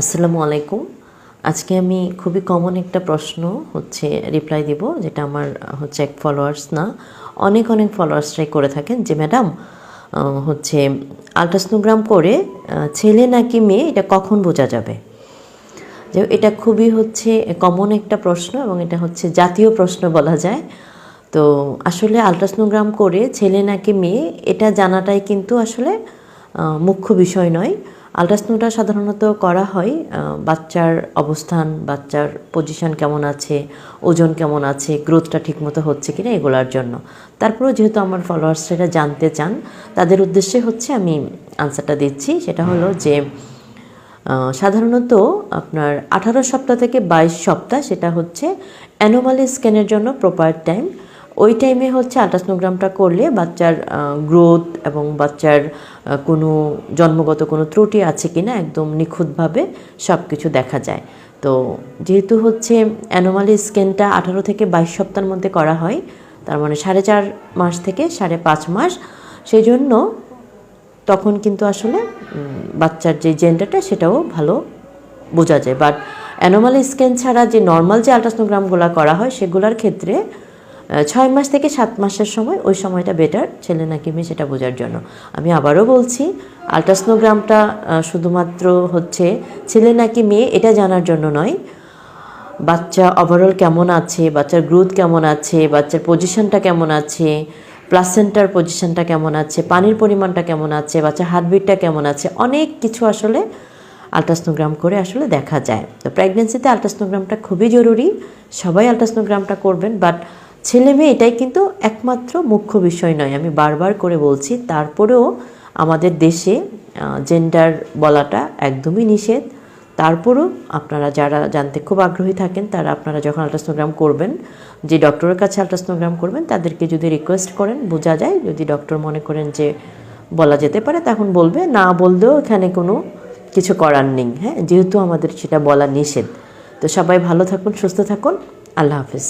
আসসালামু আলাইকুম। আজকে আমি খুবই কমন একটা প্রশ্ন হচ্ছে রিপ্লাই দিব, যেটা আমার হচ্ছে এক ফলোয়ার্স না, অনেক অনেক ফলোয়ার্সরাই করে থাকেন যে ম্যাডাম হচ্ছে আলট্রাসনোগ্রাম করে ছেলে নাকি মেয়ে, এটা কখন বোঝা যাবে? যে, এটা খুবই হচ্ছে কমন একটা প্রশ্ন এবং এটা হচ্ছে জাতীয় প্রশ্ন বলা যায়। তো আসলে আলট্রাসনোগ্রাম করে ছেলে নাকি মেয়ে, এটা জানাটাই কিন্তু আসলে মুখ্য বিষয় নয়। আলট্রাসনোটা সাধারণত করা হয় বাচ্চার অবস্থান, বাচ্চার পজিশন কেমন আছে, ওজন কেমন আছে গ্রোথটা ঠিকমতো হচ্ছে কিনা এগুলোর জন্য। তারপরেও যেহেতু আমার ফলোয়ার্স সেটা জানতে চান, তাদের উদ্দেশ্যে হচ্ছে আমি আনসারটা দিচ্ছি। সেটা হলো যে সাধারণত আপনার আঠারো সপ্তাহ থেকে বাইশ সপ্তাহ, সেটা হচ্ছে অ্যানোমালি স্ক্যানের জন্য প্রপার টাইম ওই টাইমে হচ্ছে আলট্রাসনোগ্রামটা করলে বাচ্চার গ্রোথ এবং বাচ্চার কোনো জন্মগত কোনো ত্রুটি আছে কিনা একদম নিখুঁতভাবে সব কিছু দেখা যায়। তো যেহেতু হচ্ছে অ্যানোমালি স্ক্যানটা আঠারো থেকে বাইশ সপ্তাহের মধ্যে করা হয়, তার মানে সাড়ে চার মাস থেকে সাড়ে পাঁচ মাস সেই জন্য তখন কিন্তু আসলে বাচ্চার যে জেন্ডারটা সেটাও ভালো বোঝা যায়। বাট অ্যানোমালি স্ক্যান ছাড়া যে নর্মাল যে আলট্রাসনোগ্রামগুলো করা হয়, সেগুলোর ক্ষেত্রে ছয় মাস থেকে সাত মাসের সময় ওই সময়টা বেটার ছেলে নাকি মেয়ে সেটা বোঝার জন্য। আমি আবারও বলছি আলট্রাসনোগ্রামটা শুধুমাত্র হচ্ছে ছেলে নাকি মেয়ে এটা জানার জন্য নয়। বাচ্চা ওভারঅল কেমন আছে, বাচ্চার গ্রোথ কেমন আছে, বাচ্চার পজিশনটা কেমন আছে প্লাসেন্টার পজিশনটা কেমন আছে, পানির পরিমাণটা কেমন আছে, বাচ্চার হার্টবিটটা কেমন আছে, অনেক কিছু আসলে আলট্রাসনোগ্রাম করে আসলে দেখা যায়। তো প্রেগনেন্সিতে আলট্রাসনোগ্রামটা খুবই জরুরি। সবাই আলট্রাসনোগ্রামটা করবেন বাট ছেলে মেয়ে এটাই কিন্তু একমাত্র মুখ্য বিষয় নয়। আমি বারবার করে বলছি, তারপরেও আমাদের দেশে জেন্ডার বলাটা একদমই নিষেধ। তারপরও আপনারা যারা জানতে খুব আগ্রহী থাকেন, তারা আপনারা যখন আলট্রাসনোগ্রাম করবেন, যে ডক্টরের কাছে আলট্রাসনোগ্রাম করবেন, তাদেরকে যদি রিকোয়েস্ট করেন, বোঝা যায়, যদি ডক্টর মনে করেন যে বলা যেতে পারে, তখন বলবে, না বললেও এখানে কোনো কিছু করার নেই। হ্যাঁ যেহেতু আমাদের সেটা বলা নিষেধ। তো সবাই ভালো থাকুন, সুস্থ থাকুন। আল্লাহ হাফিজ।